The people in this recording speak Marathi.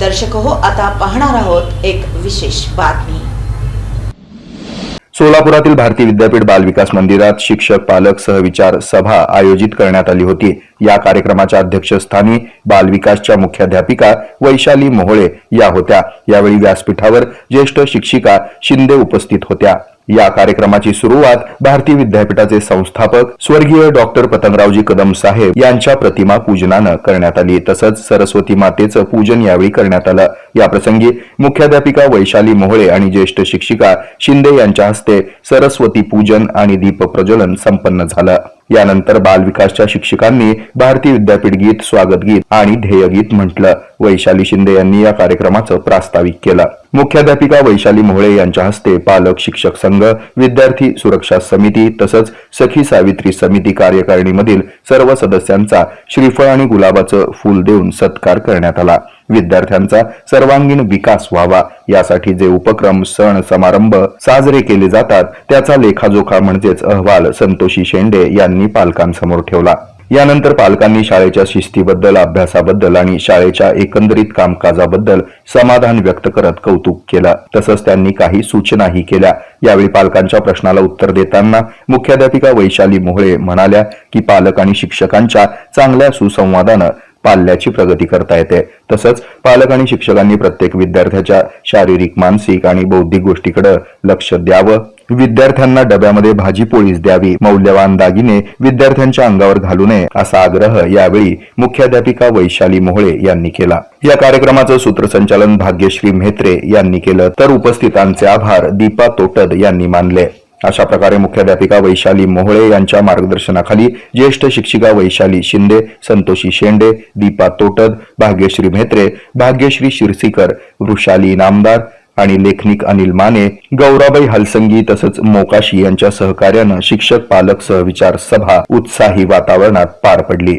दर्शक हो आता पाहणार आहोत एक विशेष बातमी. सोलापुरातील भारतीय विद्यापीठ बालविकास मंदिरात शिक्षक पालक सहविचार सभा आयोजित करण्यात आली होती. या कार्यक्रमाच्या अध्यक्षस्थानी बालविकासच्या मुख्याध्यापिका वैशाली मोहोळे या होत्या. यावेळी व्यासपीठावर ज्येष्ठ शिक्षिका शिंदे उपस्थित होत्या. या कार्यक्रमाची सुरुवात भारतीय विद्यापीठाचे संस्थापक स्वर्गीय डॉक्टर पतंगरावजी कदम साहेब यांच्या प्रतिमा पूजनानं करण्यात आली. तसंच सरस्वती मातेचं पूजन यावेळी करण्यात आलं. याप्रसंगी मुख्याध्यापिका वैशाली मोहळे आणि ज्येष्ठ शिक्षिका शिंदे यांच्या हस्ते सरस्वती पूजन आणि दीप प्रज्वलन संपन्न झालं. यानंतर बालविकासच्या शिक्षकांनी भारतीय विद्यापीठ गीत स्वागत गीत आणि ध्येयगीत म्हटलं. वैशाली शिंदे यांनी या कार्यक्रमाचं प्रास्ताविक केलं. मुख्याध्यापिका वैशाली मोहळे यांच्या हस्ते पालक शिक्षक संघ विद्यार्थी सुरक्षा समिती तसंच सखी सावित्री समिती कार्यकारिणीमधील सर्व सदस्यांचा श्रीफळ आणि गुलाबाचं फूल देऊन सत्कार करण्यात आला. विद्यार्थ्यांचा सर्वांगीण विकास व्हावा. यासाठी जे उपक्रम सण समारंभ साजरे केले जातात त्याचा लेखाजोखा म्हणजेच अहवाल संतोषी शेंडे यांनी पालकांसमोर ठेवला. यानंतर पालकांनी शाळेच्या शिस्तीबद्दल अभ्यासाबद्दल आणि शाळेच्या एकंदरीत कामकाजाबद्दल समाधान व्यक्त करत कौतुक केलं. तसंच त्यांनी काही सूचनाही केल्या. यावेळी पालकांच्या प्रश्नाला उत्तर देताना मुख्याध्यापिका वैशाली मोहळे म्हणाल्या की पालक आणि शिक्षकांच्या चांगल्या सुसंवादानं पाल्याची प्रगती करता येते. तसंच पालक आणि शिक्षकांनी प्रत्येक विद्यार्थ्याच्या शारीरिक मानसिक आणि बौद्धिक गोष्टीकडे लक्ष द्यावं. विद्यार्थ्यांना डब्यामध्ये भाजी पोळीच द्यावी. मौल्यवान दागिने विद्यार्थ्यांच्या अंगावर घालू नये असा आग्रह यावेळी मुख्याध्यापिका वैशाली मोहळे यांनी केला. या कार्यक्रमाचं सूत्रसंचालन भाग्यश्री म्हेत्रे यांनी केलं. तर उपस्थितांचे आभार दीपा तोटद यांनी मानले. अशा प्रकारे मुख्याध्यापिका वैशाली मोहळे यांच्या मार्गदर्शनाखाली ज्येष्ठ शिक्षिका वैशाली शिंदे संतोषी शेंडे दीपा तोटद भाग्यश्री म्हेत्रे भाग्यश्री शिरसीकर वृषाली नामदार आणि लेखनिक अनिल माने गौराबाई हलसंगी तसंच मोकाशी यांच्या सहकार्यानं शिक्षक पालक सहविचार सभा उत्साही वातावरणात पार पडली.